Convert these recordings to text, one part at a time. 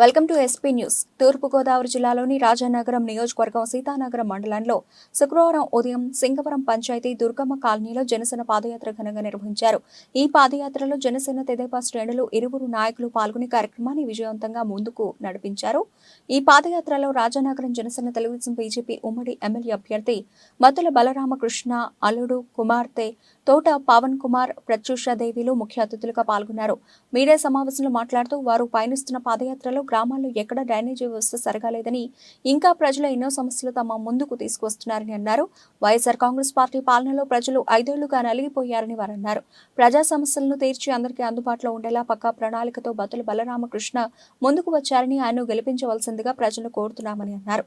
Welcome to SP news. Thurpu Godavari జిల్లాలోని రాజానగరం నియోజకవర్గం సీతానగరం మండలంలో శుక్రవారం ఉదయం సింగవరం పంచాయతీ దుర్గమ్మ కాలనీలో జనసేన పాదయాత్ర ఘనంగా నిర్వహించారు. ఈ పాదయాత్రలో జనసేన తెదేపా శ్రేణులు ఇరువురు నాయకులు పాల్గొని కార్యక్రమాన్ని విజయవంతంగా ముందుకు నడిపించారు. ఈ పాదయాత్రలో రాజానగరం జనసేన తెలుగుదేశం బీజేపీ ఉమ్మడి ఎమ్మెల్యే అభ్యర్థి మతుల బలరామకృష్ణ అల్లుడు కుమార్తె తోట పవన్ కుమార్ ప్రత్యూషాదేవిలు ముఖ్య అతిథులుగా పాల్గొన్నారు. మీడియా సమావేశంలో మాట్లాడుతూ వారు పయనిస్తున్న పాదయాత్రలో గ్రామాల్లో ఎక్కడ డ్రైనేజీ వ్యవస్థ సరగాలేదని ఇంకా ప్రజలు ఎన్నో సమస్యలు తమ ముందుకు తీసుకొస్తున్నారని అన్నారు. వైఎస్ఆర్ కాంగ్రెస్ పార్టీ పాలనలో ప్రజలు ఐదేళ్ళుగా నలిగిపోయారని వారు అన్నారు. ప్రజా సమస్యలను తీర్చి అందరికీ అందుబాటులో ఉండేలా పక్కా ప్రణాళికతో బతులు బలరామకృష్ణ ముందుకు వచ్చారని ఆయన గెలిపించవలసిందిగా ప్రజలు కోరుతున్నామని అన్నారు.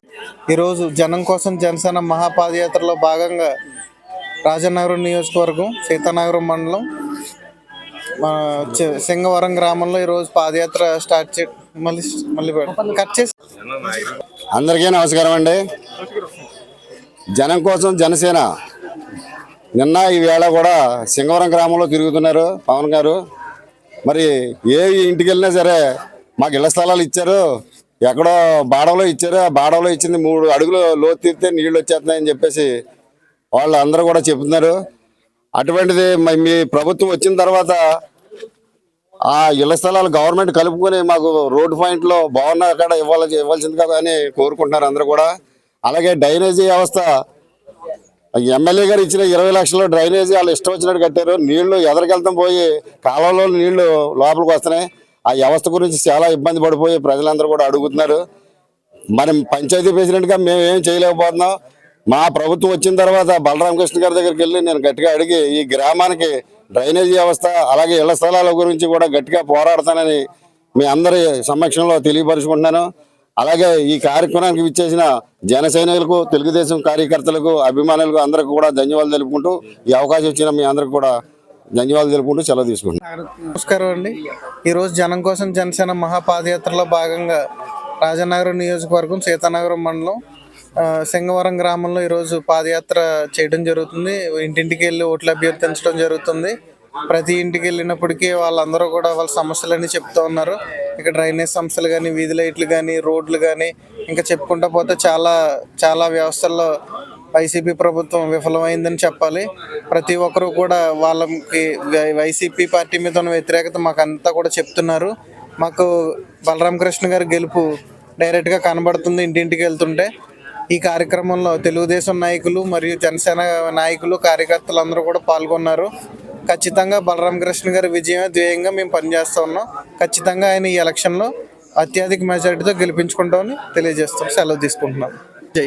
ఈరోజు జనం కోసం జనసేన మహాపాదయాత్రలో భాగంగా రాజనగరం నియోజకవర్గం సీతానగరం మండలం మన సింగవరం గ్రామంలో ఈరోజు పాదయాత్ర స్టార్ట్ చే మళ్ళీ మళ్ళీ కట్ చేసి. అందరికీ నమస్కారం అండి. జనం కోసం జనసేన నిన్న ఈవేళ కూడా సింగవరం గ్రామంలో తిరుగుతున్నారు పవన్ గారు. మరి ఏ ఇంటికి వెళ్ళినా సరే మాకు ఇళ్ళ స్థలాలు ఇచ్చారు. ఎక్కడో బాడవలో ఇచ్చారు. ఆ బాడవలో ఇచ్చింది మూడు అడుగులు లోతు తీస్తే నీళ్ళు వచ్చేస్తున్నాయని చెప్పేసి వాళ్ళు అందరూ కూడా చెప్తున్నారు. అటువంటిది మరి మీ ప్రభుత్వం వచ్చిన తర్వాత ఆ ఇళ్ళ స్థలాలు గవర్నమెంట్ కలుపుకొని మాకు రోడ్డు పాయింట్లో బాగున్న అక్కడ ఇవ్వాలి ఇవ్వాల్సింది కదా అని కోరుకుంటున్నారు అందరూ కూడా. అలాగే డ్రైనేజీ వ్యవస్థ ఎమ్మెల్యే గారు ఇచ్చిన ఇరవై లక్షలు డ్రైనేజీ వాళ్ళు ఇష్టం వచ్చినట్టు కట్టారు. నీళ్ళు ఎదరికెళ్తాం పోయి కాలంలో నీళ్ళు లోపలికి వస్తున్నాయి. ఆ వ్యవస్థ గురించి చాలా ఇబ్బంది పడిపోయి ప్రజలందరూ కూడా అడుగుతున్నారు. మరి పంచాయతీ ప్రెసిడెంట్గా మేము ఏం చేయలేకపోతున్నాం. మా ప్రభుత్వం వచ్చిన తర్వాత బలరామకృష్ణ గారి దగ్గరికి వెళ్ళి నేను గట్టిగా అడిగి ఈ గ్రామానికి డ్రైనేజీ వ్యవస్థ అలాగే ఇళ్ళ స్థలాల గురించి కూడా గట్టిగా పోరాడతానని మీ అందరి సమక్షంలో తెలియపరుచుకుంటున్నాను. అలాగే ఈ కార్యక్రమానికి విచ్చేసిన జన సైనికులకు తెలుగుదేశం కార్యకర్తలకు అభిమానులకు అందరికి కూడా ధన్యవాదాలు తెలుపుకుంటూ ఈ అవకాశం ఇచ్చిన మీ అందరికి కూడా ధన్యవాదాలు తెలుపుకుంటూ సెలవు తీసుకుంటున్నాను. నమస్కారం అండి. ఈరోజు జనం కోసం జనసేన మహాపాదయాత్రలో భాగంగా రాజనగరం నియోజకవర్గం సీతానగరం మండలం సింగవరం గ్రామంలో ఈరోజు పాదయాత్ర చేయడం జరుగుతుంది. ఇంటింటికి వెళ్ళి ఓట్లు అభ్యర్థించడం జరుగుతుంది. ప్రతి ఇంటికి వెళ్ళినప్పటికీ వాళ్ళందరూ కూడా వాళ్ళ సమస్యలన్నీ చెప్తూ ఉన్నారు. ఇక్కడ డ్రైనేజ్ సమస్యలు కానీ వీధి లైట్లు కానీ రోడ్లు కానీ ఇంకా చెప్పుకుంటా పోతే చాలా చాలా వ్యవస్థల్లో వైసీపీ ప్రభుత్వం విఫలమైందని చెప్పాలి. ప్రతి ఒక్కరూ కూడా వాళ్ళకి వై- వైసీపీ పార్టీ మీద ఉన్న వ్యతిరేకత మాకు అంతా కూడా చెప్తున్నారు. మాకు బలరామకృష్ణ గారి గెలుపు డైరెక్ట్గా కనబడుతుంది ఇంటింటికి వెళ్తుంటే. ఈ కార్యక్రమంలో తెలుగుదేశం నాయకులు మరియు జనసేన నాయకులు కార్యకర్తలు అందరూ కూడా పాల్గొన్నారు. ఖచ్చితంగా బలరామ కృష్ణ గారి విజయమే ధ్యేయంగా మేము పనిచేస్తూ ఉన్నాం. ఖచ్చితంగా ఆయన ఈ ఎలక్షన్లో అత్యధిక మెజారిటీతో గెలిపించుకుంటామని తెలియజేస్తాం సెలవు తీసుకుంటున్నాం. జై